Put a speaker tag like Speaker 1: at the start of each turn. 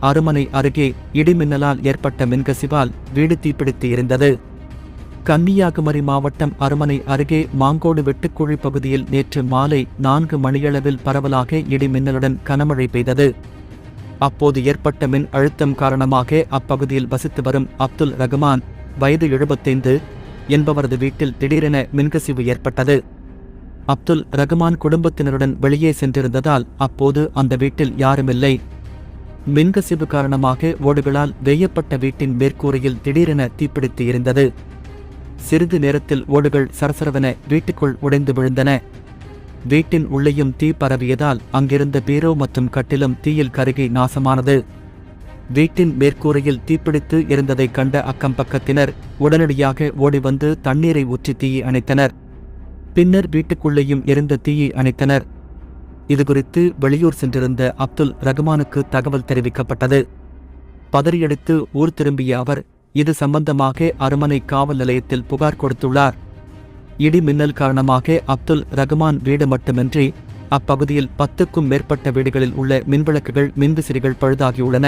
Speaker 1: அருமனை அருகே இடிமின்னலால் ஏற்பட்ட மின்கசிவால் வீடு தீப்பிடித்து இருந்தது கன்னியாகுமரி மாவட்டம் அருமனை அருகே மாங்கோடு வெட்டுக்குழி பகுதியில் நேற்று மாலை நான்கு மணியளவில் பரவலாக இடிமின்னலுடன் கனமழை பெய்தது. அப்போது ஏற்பட்ட மின் அழுத்தம் காரணமாக அப்பகுதியில் வசித்து வரும் அப்துல் ரகுமான் வயது எழுபத்தைந்து என்பவரது வீட்டில் திடீரென மின்கசிவு ஏற்பட்டது. அப்துல் ரகுமான் குடும்பத்தினருடன் வெளியே சென்றிருந்ததால் அப்போது அந்த வீட்டில் யாருமில்லை. மின்கசிவு காரணமாக ஓடுகளால் வெய்யப்பட்ட வீட்டின் மேற்கூரையில் திடீரென தீப்பிடித்து எரிந்தது. சிறிது நேரத்தில் ஓடுகள் சரசரவென வீட்டுக்குள் உடைந்து விழுந்தன. வீட்டின் உள்ளேயும் தீ பரவியதால் அங்கிருந்த பீரோ மற்றும் கட்டிலும் தீயில் கருகி நாசமானது. வீட்டின் மேற்கூரையில் தீப்பிடித்து இருந்ததைக் கண்ட அக்கம் பக்கத்தினர் உடனடியாக ஓடி வந்து தண்ணீரை ஊற்றி தீயை அணைத்தனர். பின்னர் வீட்டுக்குள்ளேயும் எரிந்த தீயை அணைத்தனர். இதுகுறித்து வெளியூர் சென்றிருந்த அப்துல் ரகுமானுக்கு தகவல் தெரிவிக்கப்பட்டது. பதறியடித்து ஊர் திரும்பிய அவர் இது சம்பந்தமாக அருமனை காவல் நிலையத்தில் புகார் கொடுத்துள்ளார். இடி மின்னல் காரணமாக அப்துல் ரகுமான் வீடு மட்டுமின்றி அப்பகுதியில் பத்துக்கும் மேற்பட்ட வீடுகளில் உள்ள மின்விளக்குகள் மின்விசிறிகள் பழுதாகியுள்ளன.